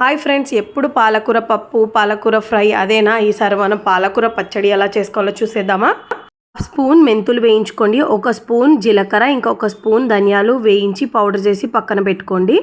Hi friends ఎప్పుడు పాలకూర పప్పు పాలకూర ఫ్రై అదేనా? ఈసారి మనం పాలకూర పచ్చడి ఎలా చేసుకోవాలో చూసేద్దామా? స్పూన్ మెంతులు వేయించుకోండి ఒక స్పూన్ జీలకర్ర ఇంకొక స్పూన్ ధనియాలు వేయించి పౌడర్ చేసి పక్కన పెట్టుకోండి.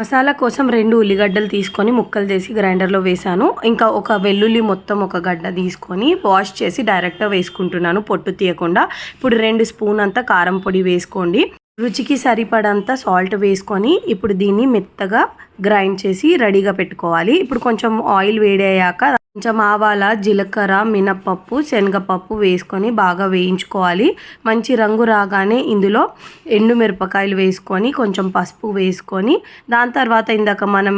మసాలా కోసం రెండు ఉల్లిగడ్డలు తీసుకొని ముక్కలు చేసి గ్రైండర్లో వేసాను ఇంకా ఒక వెల్లుల్లి మొత్తం ఒక గడ్డ తీసుకొని వాష్ చేసి డైరెక్ట్గా వేసుకుంటున్నాను పొట్టు తీయకుండా. ఇప్పుడు రెండు స్పూన్ అంతా కారం పొడి వేసుకోండి. రుచికి సరిపడంత సాల్ట్ వేసుకొని ఇప్పుడు దీన్ని మెత్తగా గ్రైండ్ చేసి రెడీగా పెట్టుకోవాలి. ఇప్పుడు కొంచెం ఆయిల్ వేడయ్యాక కొంచెం ఆవాల జీలకర్ర మినప్పప్పు శనగపప్పు వేసుకొని బాగా వేయించుకోవాలి. మంచి రంగు రాగానే ఇందులో ఎండు మిరపకాయలు వేసుకొని కొంచెం పసుపు వేసుకొని దాని తర్వాత ఇందాక మనం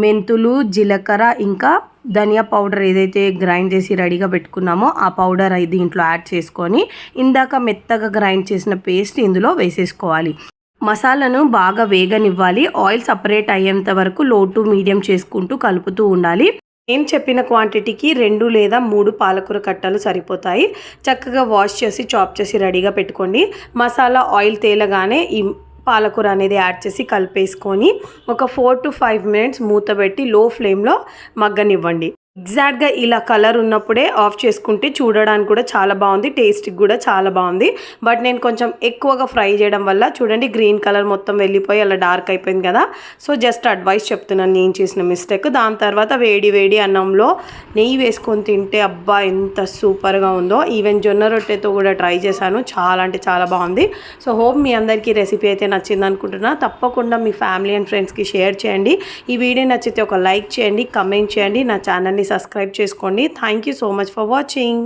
మెంతులు జీలకర్ర ఇంకా ధనియా పౌడర్ ఏదైతే గ్రైండ్ చేసి రెడీగా పెట్టుకున్నామో ఆ పౌడర్ అయి దీంట్లో యాడ్ చేసుకొని ఇందాక మెత్తగా గ్రైండ్ చేసిన పేస్ట్ ఇందులో వేసేసుకోవాలి. మసాలాను బాగా వేగనివ్వాలి. ఆయిల్ సపరేట్ అయ్యేంత వరకు లో టు మీడియం చేసుకుంటూ కలుపుతూ ఉండాలి. నేను చెప్పిన క్వాంటిటీకి రెండు లేదా మూడు పాలకూర కట్టలు సరిపోతాయి. చక్కగా వాష్ చేసి చాప్ చేసి రెడీగా పెట్టుకోండి. మసాలా ఆయిల్ తేలగానే ఈ పాలకూర అనేది యాడ్ చేసి కలిపేసుకొని ఒక ఫోర్ టు ఫైవ్ మినిట్స్ మూత పెట్టి లో ఫ్లేమ్లో మగ్గనివ్వండి. ఎగ్జాక్ట్గా ఇలా కలర్ ఉన్నప్పుడే ఆఫ్ చేసుకుంటే చూడడానికి కూడా చాలా బాగుంది టేస్ట్కి కూడా చాలా బాగుంది. బట్ నేను కొంచెం ఎక్కువగా ఫ్రై చేయడం వల్ల చూడండి గ్రీన్ కలర్ మొత్తం వెళ్ళిపోయి అలా డార్క్ అయిపోయింది కదా. సో జస్ట్ అడ్వైస్ చెప్తున్నాను నేను చేసిన మిస్టేక్ దాని తర్వాత వేడి వేడి అన్నంలో నెయ్యి వేసుకొని తింటే అబ్బా ఎంత సూపర్గా ఉందో. ఈవెన్ జొన్న రొట్టెతో కూడా ట్రై చేశాను. చాలా అంటే చాలా బాగుంది. సో హోప్ మీ అందరికీ రెసిపీ అయితే నచ్చింది అనుకుంటున్నా. తప్పకుండా మీ ఫ్యామిలీ అండ్ ఫ్రెండ్స్కి షేర్ చేయండి. ఈ వీడియో నచ్చితే ఒక లైక్ చేయండి కమెంట్ చేయండి. నా ఛానల్ని సబ్స్క్రైబ్ చేసుకోండి thank you so much for watching